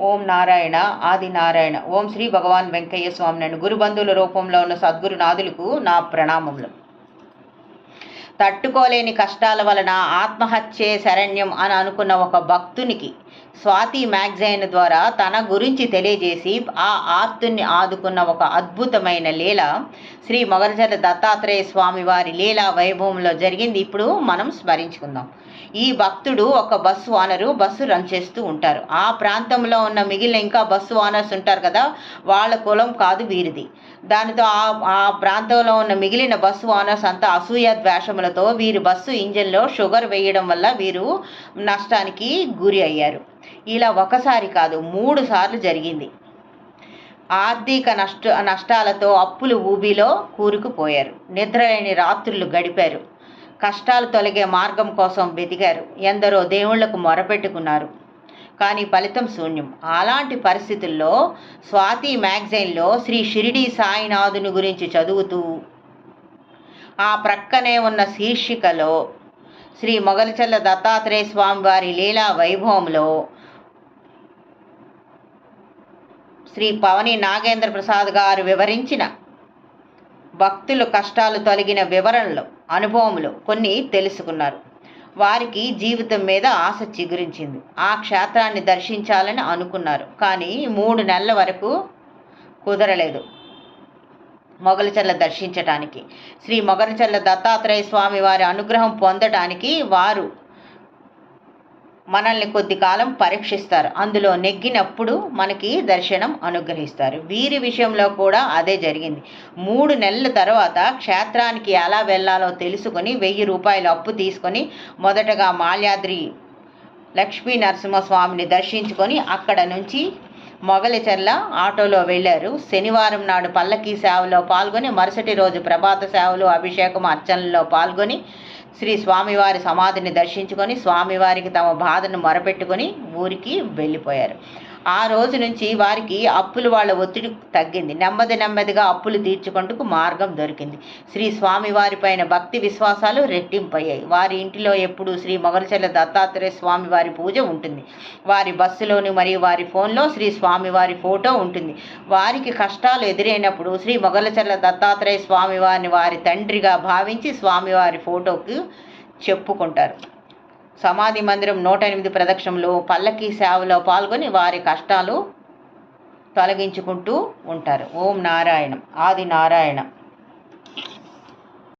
ఓం నారాయణ ఆది నారాయణ ఓం శ్రీ భగవాన్ వెంకయ్య స్వామి నన్ను గురుబంధువుల రూపంలో ఉన్న సద్గురునాథులకు నా ప్రణామములు. తట్టుకోలేని కష్టాల వలన ఆత్మహత్యే శరణ్యం అని అనుకున్న ఒక భక్తునికి స్వాతి మ్యాగజైన్ ద్వారా తన గురించి తెలియజేసి ఆ ఆర్తుని ఆదుకున్న ఒక అద్భుతమైన లీల శ్రీ మొగరచల దత్తాత్రేయ స్వామి వారి లీలా వైభవంలో జరిగింది. ఇప్పుడు మనం స్మరించుకుందాం. ఈ భక్తుడు ఒక బస్సు ఓనరు బస్సు రన్ చేస్తూ ఉంటారు. ఆ ప్రాంతంలో ఉన్న మిగిలిన ఇంకా బస్సు ఓనర్స్ ఉంటారు కదా వాళ్ళ కులం కాదు వీరిది. దానితో ఆ ఆ ప్రాంతంలో ఉన్న మిగిలిన బస్సు ఓనర్స్ అంతా అసూయ ద్వేషములతో వీరి బస్సు ఇంజన్లో షుగర్ వేయడం వల్ల వీరు నష్టానికి గురి అయ్యారు. ఇలా ఒకసారి కాదు మూడు సార్లు జరిగింది. ఆర్థిక నష్ట నష్టాలతో అప్పులు ఊబిలో కూరుకుపోయారు. నిద్రలేని రాత్రులు గడిపారు. కష్టాలు తొలగే మార్గం కోసం వెతికారు. ఎందరో దేవుళ్ళకు మొరపెట్టుకున్నారు. కానీ ఫలితం శూన్యం. అలాంటి పరిస్థితుల్లో స్వాతి మ్యాగజైన్లో శ్రీ షిరిడి సాయినాథుని గురించి చదువుతూ ఆ ప్రక్కనే ఉన్న శీర్షికలో శ్రీ మొగలిచల్ల దత్తాత్రేయ స్వామి వారి లీలా వైభవంలో శ్రీ పవని నాగేంద్ర ప్రసాద్ గారు వివరించిన భక్తులు కష్టాలు తొలగిన వివరణలు అనుభవములు కొన్ని తెలుసుకున్నారు. వారికి జీవితం మీద ఆశ చిగురించింది. ఆ క్షేత్రాన్ని దర్శించాలని అనుకున్నారు. కానీ మూడు నెలల వరకు కుదరలేదు. మొగలిచల్ల దర్శించటానికి. శ్రీ మొగలిచల్ల దత్తాత్రేయ స్వామి వారి అనుగ్రహం పొందటానికి వారు మనల్ని కొద్ది కాలం పరీక్షిస్తారు. అందులో నెగ్గినప్పుడు మనకి దర్శనం అనుగ్రహిస్తారు. వీరి విషయంలో కూడా అదే జరిగింది. మూడు నెలల తర్వాత క్షేత్రానికి ఎలా వెళ్ళాలో తెలుసుకొని వెయ్యి రూపాయలు అప్పు తీసుకొని మొదటగా మాల్యాద్రి లక్ష్మీ నరసింహస్వామిని దర్శించుకొని అక్కడ నుంచి మొగలిచెర్ల ఆటోలో వెళ్ళారు. శనివారం నాడు పల్లకీ సేవలో పాల్గొని మరుసటి రోజు ప్రభాత సేవలు అభిషేకం అర్చనలో పాల్గొని శ్రీ స్వామివారి సమాధిని దర్శించుకొని స్వామివారికి తమ బాధను మొరపెట్టుకొని ఊరికి వెళ్ళిపోయారు. ఆ రోజు నుంచి వారికి అప్పులు వాళ్ళ ఒత్తిడి తగ్గింది. నెమ్మది నెమ్మదిగా అప్పులు తీర్చుకుంటూ మార్గం దొరికింది. శ్రీ స్వామివారి పైన భక్తి విశ్వాసాలు రెట్టింపయ్యాయి. వారి ఇంటిలో ఎప్పుడు శ్రీ మొగలచెల్ల దత్తాత్రేయ స్వామి వారి పూజ ఉంటుంది. వారి బస్సులోని మరియు వారి ఫోన్లో శ్రీ స్వామివారి ఫోటో ఉంటుంది. వారికి కష్టాలు ఎదురైనప్పుడు శ్రీ మొగలచెల్ల దత్తాత్రేయ స్వామి వారిని వారి తండ్రిగా భావించి స్వామివారి ఫోటోకి చెప్పుకుంటారు. సమాధి మందిరం నూట ఎనిమిది ప్రదక్షిణలో పల్లకి సేవలో పాల్గొని వారి కష్టాలు తొలగించుకుంటూ ఉంటారు. ఓం నారాయణం. ఆది నారాయణ.